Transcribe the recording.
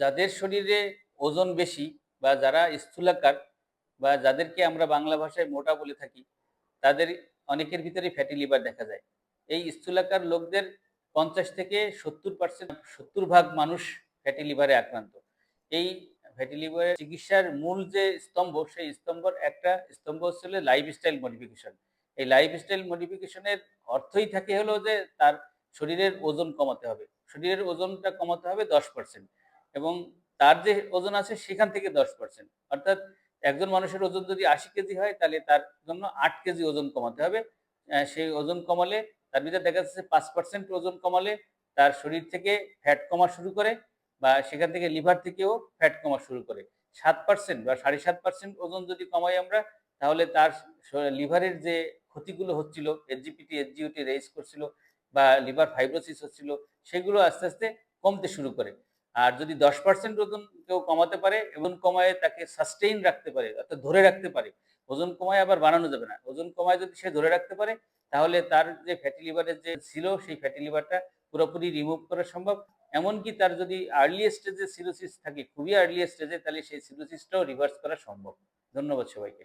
যাদের শরীরে ওজন বেশি বা যারা স্থূলাকার বা যাদেরকে আমরা বাংলা ভাষায় মোটা বলে থাকি, তাদের অনেকের ভিতরে ফ্যাটি লিভার দেখা যায়। এই স্থূলাকার লোকদের পঞ্চাশ থেকে সত্তর পার্সেন্ট সত্তর ভাগ মানুষ ফ্যাটি লিভারে আক্রান্ত। এই ফ্যাটি লিভারের চিকিৎসার মূল যে স্তম্ভ, সেই স্তম্ভর একটা স্তম্ভ হচ্ছে লাইফস্টাইল মডিফিকেশন এই লাইফস্টাইল মডিফিকেশনের অর্থই থাকে হলো যে তার শরীরের ওজন কমাতে হবে। শরীরের ওজনটা কমাতে হবে দশ পার্সেন্ট এবং তার যে ওজন আছে সেখান থেকে দশ পার্সেন্ট অর্থাৎ একজন মানুষের ওজন যদি আশি কেজি হয়, তাহলে তার জন্য আট কেজি ওজন কমাতে হবে। সেই ওজন কমালে তার ভিতরে দেখা যাচ্ছে পাঁচ পার্সেন্ট ওজন কমালে তার শরীর থেকে ফ্যাট কমা শুরু করে বা সেখান থেকে লিভার থেকেও ফ্যাট কমা শুরু করে। সাত পার্সেন্ট বা সাড়ে সাত পার্সেন্ট ওজন যদি কমাই আমরা, তাহলে তার লিভারের যে ক্ষতিগুলো হচ্ছিল এসজিপিটি এসজিওটি রেজ করছিল বা লিভার ফাইব্রোসিস হচ্ছিল, সেগুলো আস্তে আস্তে কমতে শুরু করে। আর যদি দশ পার্সেন্ট ওজন কেউ কমাতে পারে ওজন কমায় তাকে সাস্টেইন রাখতে পারে অর্থাৎ ধরে রাখতে পারে। ওজন কমায় আবার বাড়ানো যাবে না। ওজন কমায় যদি সে ধরে রাখতে পারে তাহলে তার যে ফ্যাটি লিভারের যে ছিল সেই ফ্যাটি লিভারটা পুরোপুরি রিমুভ করা সম্ভব। এমনকি তার যদি আর্লি স্টেজে সিরোসিস থাকে খুবই আর্লি স্টেজে তাহলে সেই সিরোসিসটাও রিভার্স করা সম্ভব। ধন্যবাদ সবাইকে।